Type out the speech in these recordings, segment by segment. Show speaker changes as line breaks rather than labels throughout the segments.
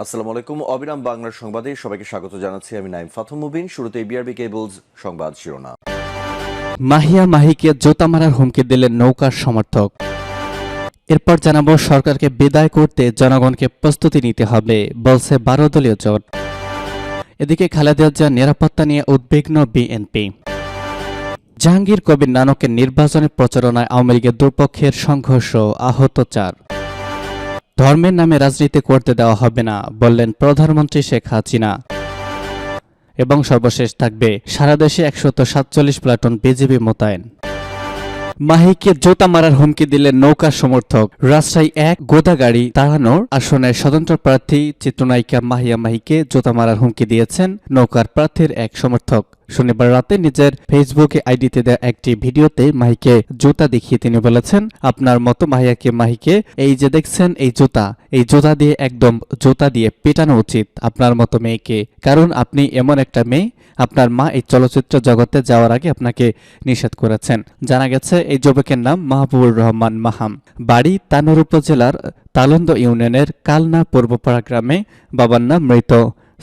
আসসালামু আলাইকুম, অবিরাম বাংলার সংবাদে সবাইকে স্বাগত জানাচ্ছি আমি নাইম ফাথম মুবিন। শুরুতে বিআরবি কেবলস সংবাদ শিরোনাম।
মাহিয়া মাহিকে জোতা মারার হুমকি দিলেন নৌকার সমর্থক। এরপর জানাব, সরকারকে বিদায় করতে জনগণকে প্রস্তুতি নিতে হবে, বলছে বারো দলীয় জোট। এদিকে খালেদা জিয়ার নিরাপত্তা নিয়ে উদ্বিগ্ন বিএনপি জাহাঙ্গীর কবির নানকের নির্বাচনী প্রচারণায় আওয়ামী লীগের দুপক্ষের সংঘর্ষ, আহত চার। ধর্মের নামে রাজনীতি করতে দেওয়া হবে না, বললেন প্রধানমন্ত্রী শেখ হাসিনা। এবং সর্বশেষ থাকবে, সারা দেশে একশত সাতচল্লিশ প্লাটুন বিজেপি মোতায়েন। মাহিকে জোতা মারার হুমকি দিলেন নৌকা সমর্থক। রাজশাহী এক গোদাগাড়ি তাড়ানোর আসনের স্বতন্ত্র প্রার্থী চিত্রনায়িকা মাহিয়া মাহিকে জোতা মারার হুমকি দিয়েছেন নৌকার প্রার্থীর এক সমর্থক। শনিবার রাতে নিজের ফেসবুকে আইডিতে দেওয়া একটি ভিডিওতে মাহিকে জুতা দেখিয়ে তিনি বলেছেন, আপনার মতো মাহিয়াকে মাহিকে, এই যে দেখছেন এই জুতা এই জুতা দিয়ে একদম জুতা দিয়ে পেটানো উচিত আপনার মতো মেয়েকে। কারণ আপনি এমন একটা মেয়ে, আপনার মা এই চলচ্চিত্র জগতে যাওয়ার আগে আপনাকে নিষেধ করেছেন। জানা গেছে, এই যুবকের নাম মাহবুবুর রহমান মাহাম। বাড়ি তানোর উপজেলার তালন্দ ইউনিয়নের কালনা পূর্বপাড়া গ্রামে বাবার নাম মৃত।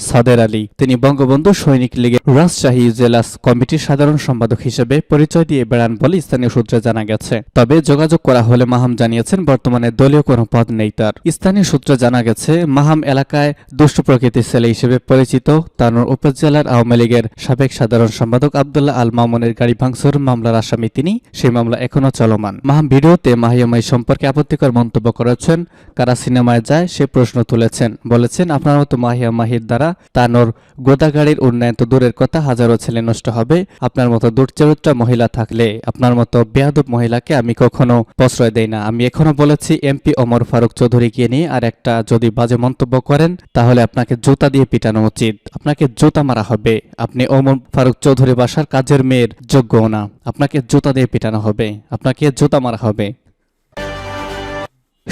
সাদের আলী। তিনি বঙ্গবন্ধু সৈনিক লীগের রাজশাহী জেলা কমিটির সাধারণ সম্পাদক হিসেবে পরিচয় দিয়ে বেড়ান বলে স্থানীয় সূত্রে জানা গেছে। তবে যোগাযোগ করা হলে মাহাম জানিয়েছেন, বর্তমানে দলীয় কোনো পদ নেই তার। স্থানীয় সূত্রে জানা গেছে, মাহাম এলাকায় দুষ্ট প্রকৃতির ছেলে হিসেবে পরিচিত তানোর উপজেলার আওয়ামী লীগের সাবেক সাধারণ সম্পাদক আবদুল্লাহ আল মামুনের গাড়ি ভাঙচুর মামলার আসামি তিনি সেই মামলা এখনও চলমান। মাহাম ভিডিওতে মাহিয়ামাই সম্পর্কে আপত্তিকর মন্তব্য করেছেন, কারা সিনেমায় যায় সে প্রশ্ন তুলেছেন, বলেছেন আপনার মতো মাহিয়া মাহির দ্বারা তানোর গোদাগাড়ির উন্নয়ন তো দূরের কথা, হাজারো ছেলে নষ্ট হবে। আপনার মতো দুর্চরিত্রা মহিলা থাকলে, আপনার মতো বেয়াদব মহিলাকে আমি কখনো প্রশ্রয় দেই না। আমি এখনও বলেছি, এমপি ওমর ফারুক চৌধুরী চৌধুরীকে নিয়ে আর একটা যদি বাজে মন্তব্য করেন, তাহলে আপনাকে জুতা দিয়ে পিটানো উচিত। আপনাকে জুতা মারা হবে। আপনি ওমর ফারুক চৌধুরী বাসার কাজের মেয়ের যোগ্যও না। আপনাকে জুতা দিয়ে পিটানো হবে। আপনাকে জুতা মারা হবে।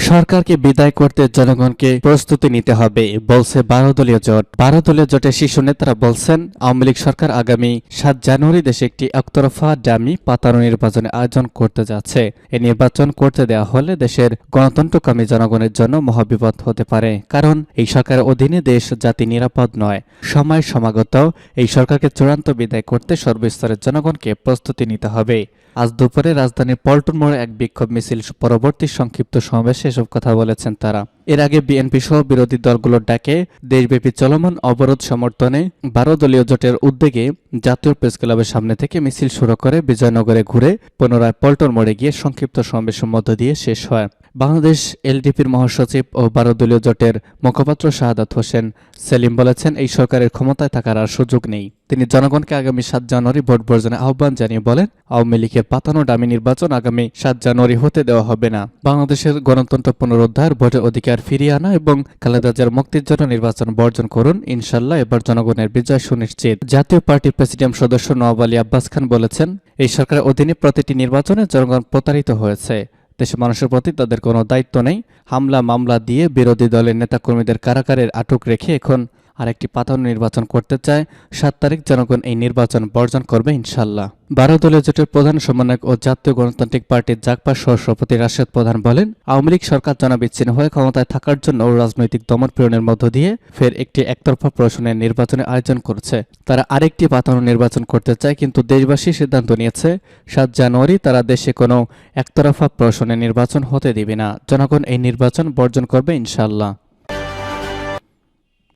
সরকারকে বিদায় করতে জনগণকে প্রস্তুতি নিতে হবে, বলছে বারো দলীয় জোট। বারো দলীয় জোটের শীর্ষ নেতারা বলছেন, আওয়ামী লীগ সরকার আগামী সাত জানুয়ারি দেশে একটি একতরফা ডামি পাতানো নির্বাচনের আয়োজন করতে যাচ্ছে। এ নির্বাচন করতে দেওয়া হলে দেশের গণতন্ত্রকামী জনগণের জন্য মহাবিপদ হতে পারে, কারণ এই সরকারের অধীনে দেশ জাতি নিরাপদ নয়। সময় সমাগত, এই সরকারকে চূড়ান্ত বিদায় করতে সর্বস্তরের জনগণকে প্রস্তুতি নিতে হবে। আজ দুপুরে রাজধানীর পল্টন মোড়ে এক বিক্ষোভ মিছিল পরবর্তী সংক্ষিপ্ত সমাবেশে এসব কথা বলেছেন তারা। এর আগে বিএনপি সহ বিরোধী দলগুলোর ডাকে দেশব্যাপী চলমান অবরোধ সমর্থনে বারো দলীয় জোটের উদ্যোগে জাতীয় প্রেস ক্লাবের সামনে থেকে মিছিল শুরু করে বিজয়নগরে ঘুরে পুনরায় পল্টন মোড়ে গিয়ে সংক্ষিপ্ত সমাবেশের মধ্য দিয়ে শেষ হয়। বাংলাদেশ এলডিপির মহাসচিব ও বারো দলীয় জোটের মুখপাত্র শাহাদাত হোসেন সেলিম বলেছেন, এই সরকারের ক্ষমতায় থাকার আর সুযোগ নেই। তিনি জনগণকে আগামী সাত জানুয়ারি ভোট বর্জনের আহ্বান জানিয়ে বলেন, আওয়ামী লীগের পাতানো ডামি নির্বাচন আগামী সাত জানুয়ারি হতে দেওয়া হবে না। বাংলাদেশের গণতন্ত্র পুনরুদ্ধার, ভোটের অধিকার ফিরিয়ে আনা এবং খালেদা জিয়ার মুক্তির জন্য নির্বাচন বর্জন করুন ইনশাল্লাহ এবার জনগণের বিজয় সুনিশ্চিত। জাতীয় পার্টির প্রেসিডেন্ট সদস্য নওয়াব আলী আব্বাস খান বলেছেন, এই সরকারের অধীনে প্রতিটি নির্বাচনে জনগণ প্রতারিত হয়েছে। দেশের মানুষের প্রতি তাদের কোনো দায়িত্ব নেই। হামলা, মামলা দিয়ে বিরোধী দলের নেতাকর্মীদের কারাকারের আটক রেখে এখন আরেকটি পাতানো নির্বাচন করতে চায়, সাত তারিখ জনগণ এই নির্বাচন বর্জন করবে ইনশাল্লাহ বারো দলীয় জোটের প্রধান সমন্বয়ক ও জাতীয় গণতান্ত্রিক পার্টির জাকপা সহসভাপতি রাশেদ প্রধান বলেন, আওয়ামী লীগ সরকার জনবিচ্ছিন্ন হয়ে ক্ষমতায় থাকার জন্য রাজনৈতিক দমন প্রেরণের মধ্য দিয়ে ফের একটি একতরফা প্রশাসনের নির্বাচনের আয়োজন করছে। তারা আরেকটি পাতানো নির্বাচন করতে চায় কিন্তু দেশবাসী সিদ্ধান্ত নিয়েছে, সাত জানুয়ারি তারা দেশে কোনো একতরফা প্রশাসনের নির্বাচন হতে দিবে না। জনগণ এই নির্বাচন বর্জন করবে ইনশাল্লাহ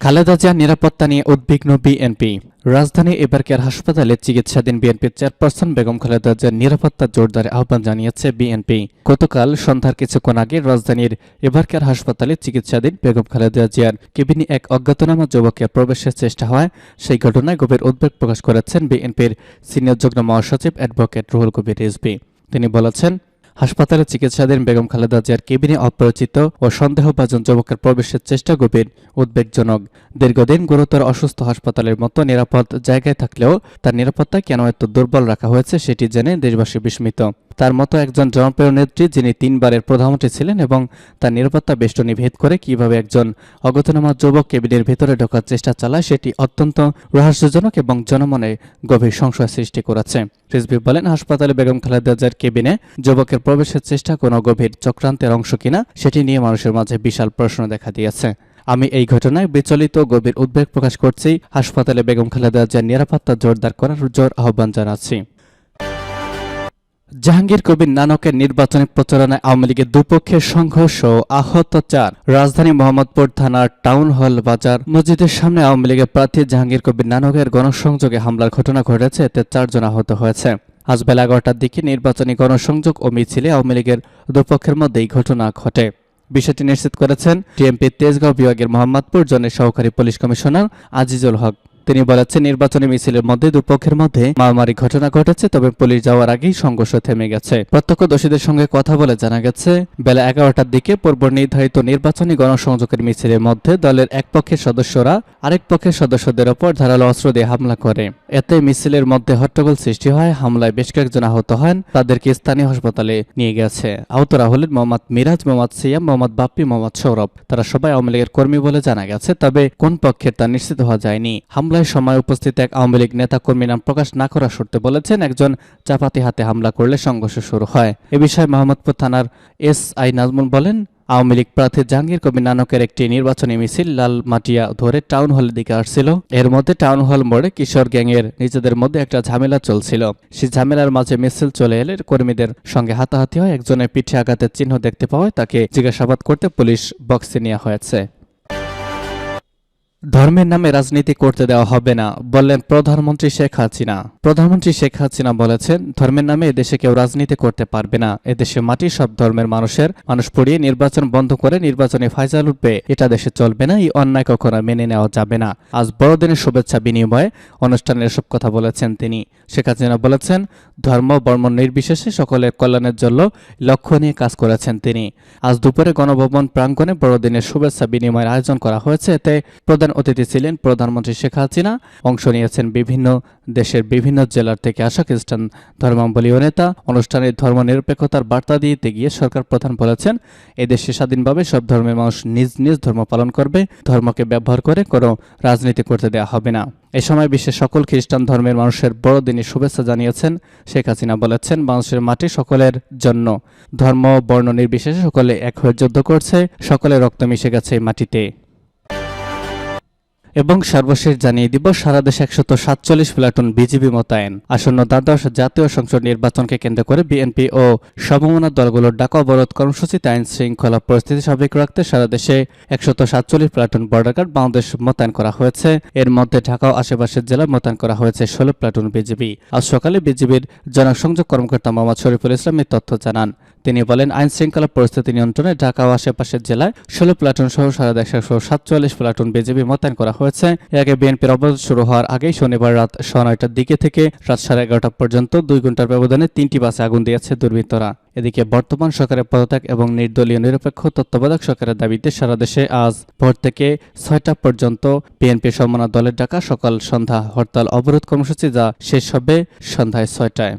খালেদা জিয়ার নিরাপত্তা নিয়ে উদ্বিগ্ন বিএনপি রাজধানী এবারকের হাসপাতালে চিকিৎসাধীন বিএনপির চেয়ারপারসন বেগম খালেদা জিয়ার নিরাপত্তা জোরদারে আহ্বান জানিয়েছে বিএনপি গতকাল সন্ধ্যার কিছুক্ষণ আগে রাজধানীর এবারকের হাসপাতালে চিকিৎসাধীন বেগম খালেদা জিয়ার কেবিনে এক অজ্ঞাতনামা যুবকের প্রবেশের চেষ্টা হয়। সেই ঘটনায় গভীর উদ্বেগ প্রকাশ করেছেন বিএনপির সিনিয়র যুগ্ম মহাসচিব অ্যাডভোকেট রুহুল কবির রিজভি। তিনি বলেছেন হাসপাতালে চিকিৎসাধীন বেগম খালেদা জিয়ার কেবিনে অপরিচিত ও সন্দেহভাজন যুবকের প্রবেশের চেষ্টা গভীর, উদ্বেগজনক। দীর্ঘদিন গুরুতর অসুস্থ হাসপাতালের মতো নিরাপদ জায়গায় থাকলেও তার নিরাপত্তা কেন এত দুর্বল রাখা হয়েছে সেটি জেনে দেশবাসী বিস্মিত। তার মতো একজন জনপ্রিয় নেত্রী যিনি তিনবারের প্রধানমন্ত্রী ছিলেন এবং তার নিরাপত্তা বেষ্টনী ভেদ করে কীভাবে একজন অগতনামা যুবক কেবিনের ভেতরে ঢোকার চেষ্টা চালায়, সেটি অত্যন্ত রহস্যজনক এবং জনমনে গভীর সংশয় সৃষ্টি করেছে। রিজভি বলেন, হাসপাতালে বেগম খালেদা জিয়ার কেবিনে যুবকের প্রবেশের চেষ্টা কোনো গভীর চক্রান্তের অংশ কিনা, সেটি নিয়ে মানুষের মাঝে বিশাল প্রশ্ন দেখা দিয়েছে। আমি এই ঘটনায় বিচলিত, গভীর উদ্বেগ প্রকাশ করছি। হাসপাতালে বেগম খালেদা জিয়ার নিরাপত্তা জোরদার করার জোর আহ্বান জানাচ্ছি। জাহাঙ্গীর কবির নানকের নির্বাচনী প্রচারণায় আওয়ামী লীগের দুপক্ষের সংঘর্ষ আহত চার। রাজধানী মোহাম্মদপুর থানার টাউন হল বাজার মসজিদের সামনে আওয়ামী লীগের প্রার্থী জাহাঙ্গীর কবির নানকের গণসংযোগে হামলার ঘটনা ঘটেছে, এতে চারজন আহত হয়েছে। আজ বেলা এগারোটার দিকে নির্বাচনী গণসংযোগ ও মিছিলে আওয়ামী লীগের দুপক্ষের মধ্যে এই ঘটনা ঘটে। বিষয়টি নিশ্চিত করেছেন টিএমপি তেজগাঁও বিভাগের মোহাম্মদপুর জনের সহকারী পুলিশ কমিশনার আজিজুল হক। তিনি বলেছেন, নির্বাচনী মিছিলের মধ্যে দুপক্ষের মধ্যে মারামারি ঘটনা ঘটেছে, তবে পুলিশ যাওয়ার আগেই সংঘর্ষ থেমে গেছে। প্রত্যক্ষদর্শীদের সঙ্গে কথা বলে জানা গেছে, বেলা এগারোটার দিকে পূর্ব নির্ধারিত নির্বাচনী গণসংযোগের মিছিলের মধ্যে দলের এক পক্ষের সদস্যরা আরেক পক্ষের সদস্যদের ওপর ধারালো অস্ত্র দিয়ে হামলা করে। এতে মিছিলের মধ্যে হট্টগোল সৃষ্টি হয়, হামলায় বেশ কয়েকজন আহত হন, তাদেরকে স্থানীয় হাসপাতালে নিয়ে গেছে। আহতরা হলেন মোহাম্মদ মিরাজ, মোহাম্মদ সিয়াম, মোহাম্মদ বাপ্পি, মোহাম্মদ সৌরভ। তারা সবাই আওয়ামী লীগের কর্মী বলে জানা গেছে, তবে কোন পক্ষের তা নিশ্চিত হওয়া যায়নি। হামলায় সময় উপস্থিত এক আওয়ামী লীগ নেতা কর্মী নাম প্রকাশ না করার শর্তে বলেছেন, একজন চাপাতি হাতে হামলা করলে সংঘর্ষ শুরু হয়। এ বিষয়ে মোহাম্মদপুর থানার এস আই নাজমুল বলেন, আওয়ামী লীগ প্রার্থী জাহাঙ্গীর কবির নানকের একটি নির্বাচনী মিছিল লাল মাটিয়া ধরে টাউন হলের দিকে আসছিল। এর মধ্যে টাউন হল মোড়ে কিশোর গ্যাংয়ের নিজেদের মধ্যে একটা ঝামেলা চলছিল। সেই ঝামেলার মাঝে মিছিল চলে এলে কর্মীদের সঙ্গে হাতাহাতি হয়। একজনের পিঠে আঘাতের চিহ্ন দেখতে পাওয়ায় তাকে জিজ্ঞাসাবাদ করতে পুলিশ বক্সে নেওয়া হয়েছে। ধর্মের নামে রাজনীতি করতে দেওয়া হবে না, বললেন প্রধানমন্ত্রী শেখ হাসিনা। প্রধানমন্ত্রী শেখ হাসিনা বলেছেন, ধর্মের নামে এদেশে কেউ রাজনীতি করতে পারবে না। এদেশে মাটি, সব ধর্মের মানুষের, মানুষ পড়িয়ে নির্বাচন বন্ধ করে নির্বাচনে ফাইজাল উঠবে। এটা দেশে চলবে না, এই অন্যায় কখনো মেনে নেওয়া যাবে না। আজ বড়দিনের শুভেচ্ছা বিনিময়ে অনুষ্ঠানে এসব কথা বলেছেন তিনি। শেখ হাসিনা বলেছেন, ধর্ম, বর্ম নির্বিশেষে সকলের কল্যাণের জন্য লক্ষ্য নিয়ে কাজ করেছেন তিনি। আজ দুপুরে গণভবন প্রাঙ্গণে বড়দিনের শুভেচ্ছা বিনিময়ের আয়োজন করা হয়েছে, এতে প্রধান অতিথি ছিলেন প্রধানমন্ত্রী শেখ হাসিনা। অংশ নিয়েছেন বিভিন্ন দেশের বিভিন্ন জেলার থেকে আসা খ্রিস্টান ধর্মাবলীয় নেতা। অনুষ্ঠানে ধর্ম নিরপেক্ষতার বার্তা দিতে গিয়ে সরকার প্রধান বলেছেন, এদেশে স্বাধীনভাবে সব ধর্মের মানুষ নিজ নিজ ধর্ম পালন করবে। ধর্মকে ব্যবহার করে কোনো রাজনীতি করতে দেওয়া হবে না। এ সময় বিশ্বের সকল খ্রিস্টান ধর্মের মানুষের বড়দিনের শুভেচ্ছা জানিয়েছেন শেখ হাসিনা বলেছেন, মানুষের মাটি সকলের জন্য। ধর্ম, বর্ণ নির্বিশেষে সকলে এক হয়ে যুদ্ধ করছে সকলে রক্ত মিশে গেছে মাটিতে। এবং সর্বশেষ জানিয়ে দিব, সারা দেশে একশত সাতচল্লিশ প্লাটুন বিজিবি মোতায়েন। আসন্ন দ্বাদশ জাতীয় সংসদ নির্বাচনকে কেন্দ্র করে বিএনপি ও সমমনা দলগুলোর ডাকা অবরোধ কর্মসূচিতে আইন শৃঙ্খলা পরিস্থিতি স্বাভাবিক রাখতে সারা দেশে একশত সাতচল্লিশ প্লাটুন বর্ডার গার্ড বাংলাদেশ মোতায়েন করা হয়েছে। এর মধ্যে ঢাকা ও আশেপাশের জেলায় মোতায়েন করা হয়েছে ষোলো প্লাটুন বিজিবি। আজ সকালে বিজিবির জনসংযোগ কর্মকর্তা মোহাম্মদ শরীফুল ইসলাম তথ্য জানান। তিনি বলেন আইন শৃঙ্খলা পরিস্থিতি নিয়ন্ত্রণে ঢাকা ও আশেপাশের জেলায় ষোলো প্লাটুন সহ সারা একশো সাতচল্লিশ প্লাটুন বিজেপি মোতায়েন করা হয়েছে। আগে বিএনপির অবরোধ শুরু হওয়ার আগেই শনিবার রাত সোয়া নয়টার দিকে থেকে রাত সাড়ে এগারোটা পর্যন্ত দুই ঘণ্টার ব্যবধানে তিনটি বাসে আগুন দিয়েছে দুর্বৃত্তরা। এদিকে বর্তমান সরকারের পদত্যাগ এবং নির্দলীয় নিরপেক্ষ তত্ত্বাবধায়ক সরকারের দাবিতে সারা দেশে আজ ভোর থেকে ছয়টা পর্যন্ত বিএনপি সমমনা দলের ডাকা সকাল সন্ধ্যা হরতাল অবরোধ কর্মসূচি যা শেষ হবে সন্ধ্যায় ছয়টায়।